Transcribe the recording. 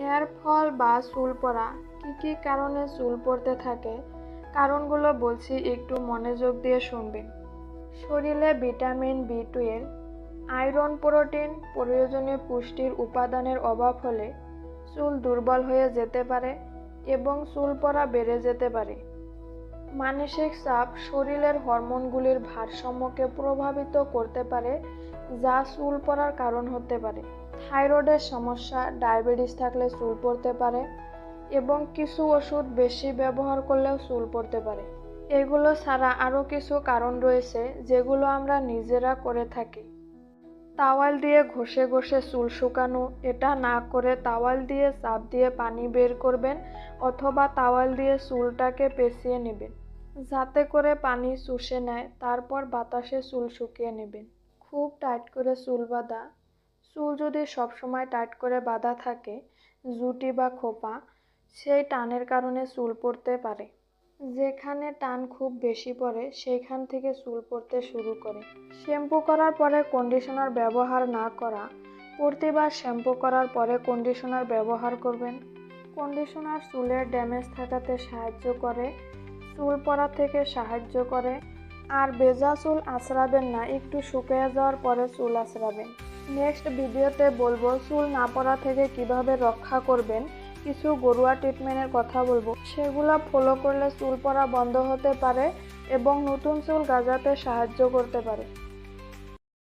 Hair fall বা চুল পড়া, কী কী কারণে চুল পড়তে থাকে? কারণগুলো বলছি একটু মনোযোগ দিয়ে শুনবেন। শরীরে vitamin B twelve, iron protein, প্রয়োজনীয় পুষ্টির উপাদানের অভাব হলে চুল দুর্বল হয়ে যেতে পারে এবং চুল পড়া বেড়ে যেতে পারে। মানসিক চাপ শরীরের হরমোনগুলির ভারসাম্যকে প্রভাবিত করতে পারে যা চুল পড়ার কারণ হতে পারে। থাইরয়েডের সমস্যা, ডায়াবেটিস থাকলে চুল পড়তে পারে এবং কিছু ওষুধ বেশি ব্যবহার করলেও চুল পড়তে পারে। এগুলো ছাড়া আরও কিছু কারণ রয়েছে যেগুলো আমরা নিজেরা করে থাকি। তাওয়াল দিয়ে ঘষে ঘষে চুল শুকানো, এটা না করে তাওয়াল দিয়ে চাপ দিয়ে পানি বের করবেন অথবা তাওয়াল দিয়ে চুলটাকে পেঁচিয়ে নেবেন। যাতে করে পানি চুষে নেয়, তারপর বাতাসে চুল শুকিয়ে নেবেন। খুব টাইট করে চুল বাঁধা। চুল যদি সবসময় টাইট করে বাঁধা থাকে, জুটি বা খোপা, সেই টানের কারণে চুল পড়তে পারে। যেখানে টান খুব বেশি পড়ে, সেইখান থেকে চুল পড়তে শুরু করে। শ্যাম্পু করার পরে কন্ডিশনার ব্যবহার না করা প্রতিবার শ্যাম্পু করার পরে কন্ডিশনার ব্যবহার করবেন। কন্ডিশনার চুলের ড্যামেজ থাকাতে সাহায্য করে, চুল পড়া থেকে সাহায্য করে। আর ভেজা চুল আঁচড়াবেন না, একটু শুকিয়ে যাওয়ার পরে চুল আঁচড়াবেন নেক্সট ভিডিওতে বলব, চুল না পড়া থেকে কীভাবে রক্ষা করবেন, কিছু গরুয়া ট্রিটমেন্টের কথা বলব। সেগুলো ফলো করলে চুল পড়া বন্ধ হতে পারে এবং নতুন চুল গাজাতে সাহায্য করতে পারে।